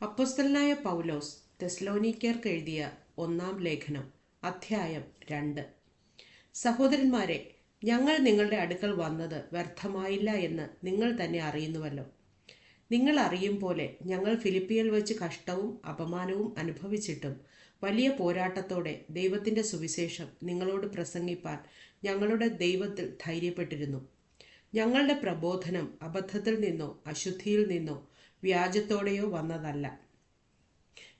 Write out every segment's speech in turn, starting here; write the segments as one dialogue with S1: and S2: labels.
S1: അപ്പൊസ്തലനായ പൗലോസ് തെസ്ലോനിക്കർക്ക് എഴുതിയ ഒന്നാം ലേഖനം അധ്യായം രണ്ട്. സഹോദരന്മാരെ ഞങ്ങൾ നിങ്ങളുടെ അടുക്കൽ വന്നത് വ്യർത്ഥമായില്ല എന്ന് നിങ്ങൾ തന്നെ അറിയുന്നുവല്ലോ. നിങ്ങൾ അറിയും പോലെ ഞങ്ങൾ ഫിലിപ്പിയിൽ വെച്ച് കഷ്ടവും അപമാനവും അനുഭവിച്ചിട്ടും വലിയ പോരാട്ടത്തോടെ ദൈവത്തിന്റെ സുവിശേഷം നിങ്ങളോട് പ്രസംഗിപ്പാൻ ഞങ്ങളുടെ ദൈവത്തിൽ ധൈര്യപ്പെട്ടിരുന്നു. ഞങ്ങളുടെ പ്രബോധനം അബദ്ധത്തിൽ നിന്നോ അശുദ്ധിയിൽ നിന്നോ വ്യാജത്തോടെയോ വന്നതല്ല.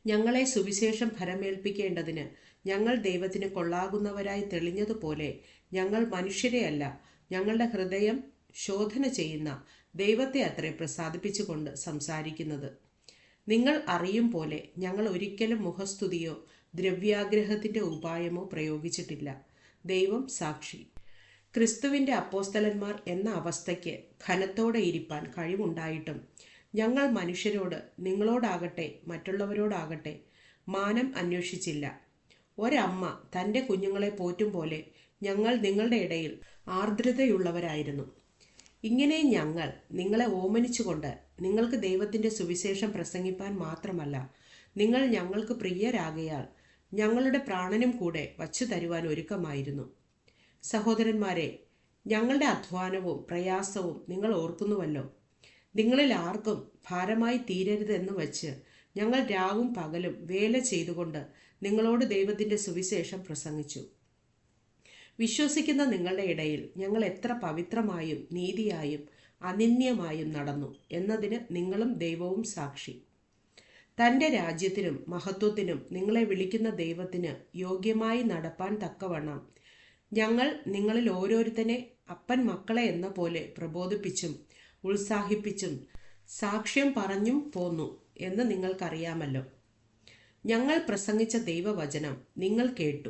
S1: ഞങ്ങളെ സുവിശേഷം ഫലമേൽപ്പിക്കേണ്ടതിന് ഞങ്ങൾ ദൈവത്തിന് കൊള്ളാകുന്നവരായി തെളിഞ്ഞതുപോലെ ഞങ്ങൾ മനുഷ്യരെയല്ല ഞങ്ങളുടെ ഹൃദയം ശോധന ചെയ്യുന്ന ദൈവത്തെ അത്രേ പ്രസാദിപ്പിച്ചുകൊണ്ട് സംസാരിക്കുന്നത്. നിങ്ങൾ അറിയും പോലെ ഞങ്ങൾ ഒരിക്കലും മുഖസ്തുതിയോ ദ്രവ്യാഗ്രഹത്തിന്റെ ഉപായമോ പ്രയോഗിച്ചിട്ടില്ല. ദൈവം സാക്ഷി. ക്രിസ്തുവിന്റെ അപ്പോസ്തലന്മാർ എന്ന അവസ്ഥയ്ക്ക് ഘനത്തോടെ ഇരിപ്പാൻ കഴിവുണ്ടായിട്ടും ഞങ്ങൾ മനുഷ്യരോട് നിങ്ങളോടാകട്ടെ മറ്റുള്ളവരോടാകട്ടെ മാനം അന്വേഷിച്ചില്ല. ഒരമ്മ തന്റെ കുഞ്ഞുങ്ങളെ പോറ്റും പോലെ ഞങ്ങൾ നിങ്ങളുടെ ഇടയിൽ ആർദ്രതയുള്ളവരായിരുന്നു. ഇങ്ങനെ ഞങ്ങൾ നിങ്ങളെ ഓമനിച്ചുകൊണ്ട് നിങ്ങൾക്ക് ദൈവത്തിന്റെ സുവിശേഷം പ്രസംഗിപ്പാൻ മാത്രമല്ല നിങ്ങൾ ഞങ്ങൾക്ക് പ്രിയരാകയാൽ ഞങ്ങളുടെ പ്രാണനും കൂടെ വച്ചു തരുവാൻ ഒരുക്കമായിരുന്നു. സഹോദരന്മാരെ ഞങ്ങളുടെ അധ്വാനവും പ്രയാസവും നിങ്ങൾ ഓർക്കുന്നുവല്ലോ. നിങ്ങളിൽ ആർക്കും ഭാരമായി തീരരുതെന്ന് വച്ച് ഞങ്ങൾ രാവും പകലും വേല ചെയ്തുകൊണ്ട് നിങ്ങളോട് ദൈവത്തിന്റെ സുവിശേഷം പ്രസംഗിച്ചു. വിശ്വസിക്കുന്ന നിങ്ങളുടെ ഇടയിൽ ഞങ്ങൾ എത്ര പവിത്രമായും നീതിയായും അനിന്യമായും നടന്നു എന്നതിന് നിങ്ങളും ദൈവവും സാക്ഷി. തന്റെ രാജ്യത്തിനും മഹത്വത്തിനും നിങ്ങളെ വിളിക്കുന്ന ദൈവത്തിന് യോഗ്യമായി നടപ്പാൻ തക്കവണ്ണം ഞങ്ങൾ നിങ്ങളിൽ ഓരോരുത്തനെ അപ്പൻ മക്കളെ എന്ന പോലെ പ്രബോധിപ്പിച്ചും ഉത്സാഹിപ്പിച്ചും സാക്ഷ്യം പറഞ്ഞും പോന്നു എന്ന് നിങ്ങൾക്കറിയാമല്ലോ. ഞങ്ങൾ പ്രസംഗിച്ച ദൈവവചനം നിങ്ങൾ കേട്ടു.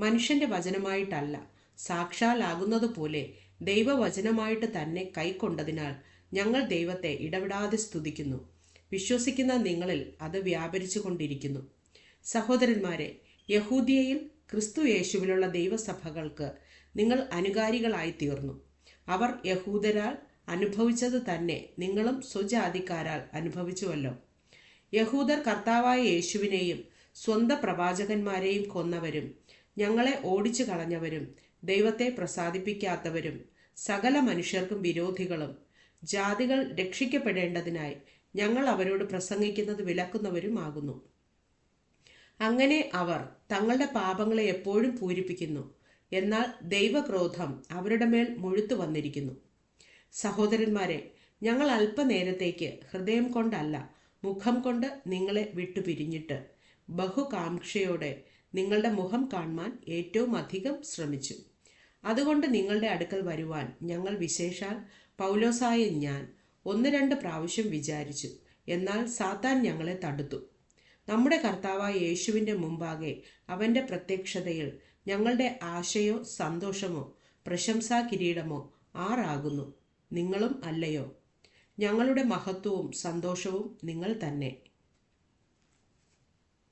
S1: മനുഷ്യന്റെ വചനമായിട്ടല്ല സാക്ഷാലാകുന്നതുപോലെ ദൈവവചനമായിട്ട് തന്നെ കൈക്കൊണ്ടതിനാൽ ഞങ്ങൾ ദൈവത്തെ ഇടപെടാതെ സ്തുതിക്കുന്നു. വിശ്വസിക്കുന്ന നിങ്ങളിൽ അത് വ്യാപരിച്ചു കൊണ്ടിരിക്കുന്നു സഹോദരന്മാരെ യഹൂദിയയിൽ ക്രിസ്തു യേശുവിലുള്ള ദൈവസഭകൾക്ക് നിങ്ങൾ അനുകാരികളായി തീർന്നു അവർ യഹൂദരാൽ അനുഭവിച്ചത് തന്നെ നിങ്ങളും സ്വജാതിക്കാരാൽ അനുഭവിച്ചുവല്ലോ. യഹൂദർ കർത്താവായ യേശുവിനെയും സ്വന്തം പ്രവാചകന്മാരെയും കൊന്നവരും ഞങ്ങളെ ഓടിച്ചു കളഞ്ഞവരും ദൈവത്തെ പ്രസാദിപ്പിക്കാത്തവരും സകല മനുഷ്യർക്കും വിരോധികളും ജാതികൾ രക്ഷിക്കപ്പെടേണ്ടതിനായി ഞങ്ങൾ അവരോട് പ്രസംഗിക്കുന്നത് വിലക്കുന്നവരുമാകുന്നു. അങ്ങനെ അവർ തങ്ങളുടെ പാപങ്ങളെ എപ്പോഴും പൂരിപ്പിക്കുന്നു എന്നാൽ ദൈവക്രോധം അവരുടെ മേൽ മുഴുത്തു വന്നിരിക്കുന്നു. സഹോദരന്മാരെ ഞങ്ങൾ അല്പനേരത്തേക്ക് ഹൃദയം കൊണ്ടല്ല മുഖം കൊണ്ട് നിങ്ങളെ വിട്ടുപിരിഞ്ഞിട്ട് ബഹുകാംക്ഷയോടെ നിങ്ങളുടെ മുഖം കാണുവാൻ ഏറ്റവും അധികം ശ്രമിച്ചു. അതുകൊണ്ട് നിങ്ങളുടെ അടുക്കൽ വരുവാൻ ഞങ്ങൾ വിശേഷാൽ പൗലോസായ ഞാൻ ഒന്ന് രണ്ട് പ്രാവശ്യം വിചാരിച്ചു എന്നാൽ സാത്താൻ ഞങ്ങളെ തടുത്തു. നമ്മുടെ കർത്താവായ യേശുവിന്റെ മുമ്പാകെ അവന്റെ പ്രത്യക്ഷതയിൽ ഞങ്ങളുടെ ആശയോ സന്തോഷമോ പ്രശംസാ കിരീടമോ ആറാകുന്നു. നിങ്ങളും അല്ലയോ? ഞങ്ങളുടെ മഹത്വവും സന്തോഷവും നിങ്ങൾ തന്നെ.